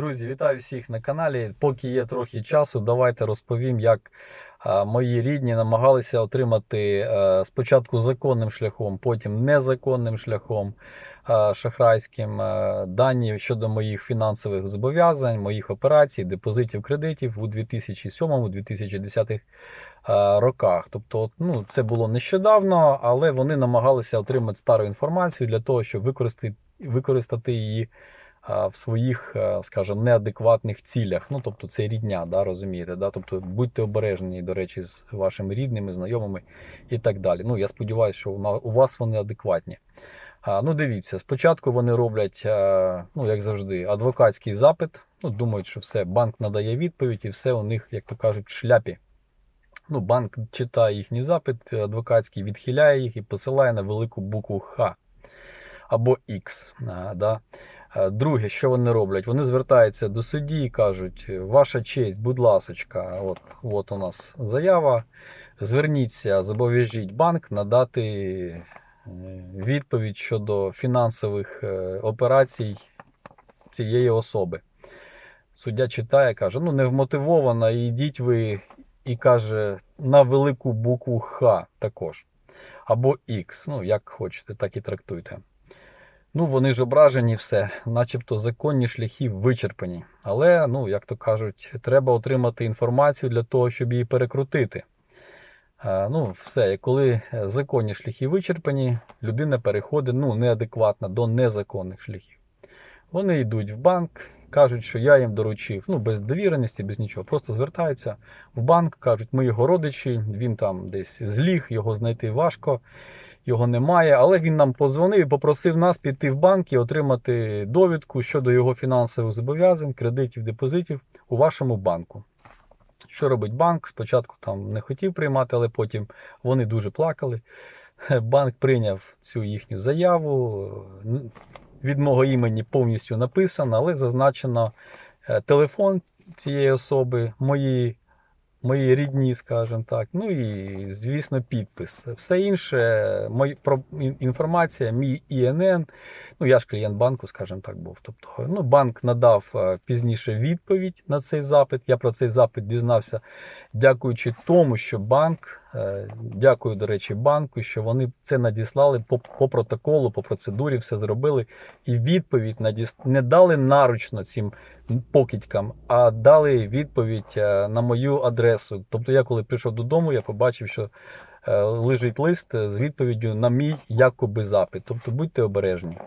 Друзі, вітаю всіх на каналі. Поки є трохи часу, давайте розповім, як е, мої рідні намагалися отримати е, спочатку законним шляхом, потім незаконним шляхом е, шахрайським дані щодо моїх фінансових зобов'язань, моїх операцій, депозитів, кредитів у 2007-2010 е, роках. Тобто, ну, це було нещодавно, але вони намагалися отримати стару інформацію для того, щоб використати, використати її в своїх, е, скажімо, неадекватних цілях. Ну, тобто це рідня, да, розумієте? Да? Тобто будьте обережні, до речі, з вашими рідними, знайомими і так далі. Ну, я сподіваюся, що у вас вони адекватні. Ну, дивіться, спочатку вони роблять, е, ну, як завжди, адвокатський запит. Ну, думають, що все, банк надає відповідь, і все у них, як то кажуть, шляпі. Ну, банк читає їхній запит, адвокатський відхиляє їх і посилає на велику букву Х або X. Да. Е, Друге, що вони роблять? Вони звертаються до судді і кажуть: Ваша честь, будь ласочка, от, от у нас заява. Зверніться, зобов'яжіть банк надати е, відповідь щодо фінансових е, операцій цієї особи. Суддя читає, каже: ну, невмотивовано, йдіть ви і каже на велику букву Х також. Або X, ну як хочете, так і трактуйте. Ну, вони ж ображені все, начебто законні шляхи вичерпані. Але, ну, як то кажуть, треба отримати інформацію для того, щоб її перекрутити. Е, Ну, все, і коли законні шляхи вичерпані, людина переходить ну, неадекватно до незаконних шляхів. Вони йдуть в банк, кажуть, що я їм доручив, ну, без довіреності, без нічого. Просто звертаються в банк, кажуть, ми його родичі, він там десь зліг, його знайти важко, його немає. Але він нам позвонив і попросив нас піти в банк і отримати довідку щодо його фінансових зобов'язань, кредитів, депозитів у вашому банку. Що робить банк? Спочатку там не хотів приймати, але потім вони дуже плакали. Банк прийняв цю їхню заяву. Від мого імені повністю написано, але зазначено е, телефон цієї особи, мої, мої рідні, скажімо так. Ну і, звісно, підпис. Все інше, мої, про, інформація, мій ІНН. Ну, я ж клієнт банку, скажімо так, був. Тобто, ну, банк надав е, пізніше відповідь на цей запит. Я про цей запит дізнався, дякуючи тому, що банк, е, дякую, до речі, банку, що вони це надіслали по, по протоколу, по процедурі, все зробили. І відповідь надіс... не дали наручно цим покидькам, а дали відповідь е, на мою адресу. Тобто, я коли прийшов додому, я побачив, що е, лежить лист з відповіддю на мій якоби запит. Тобто будьте обережні.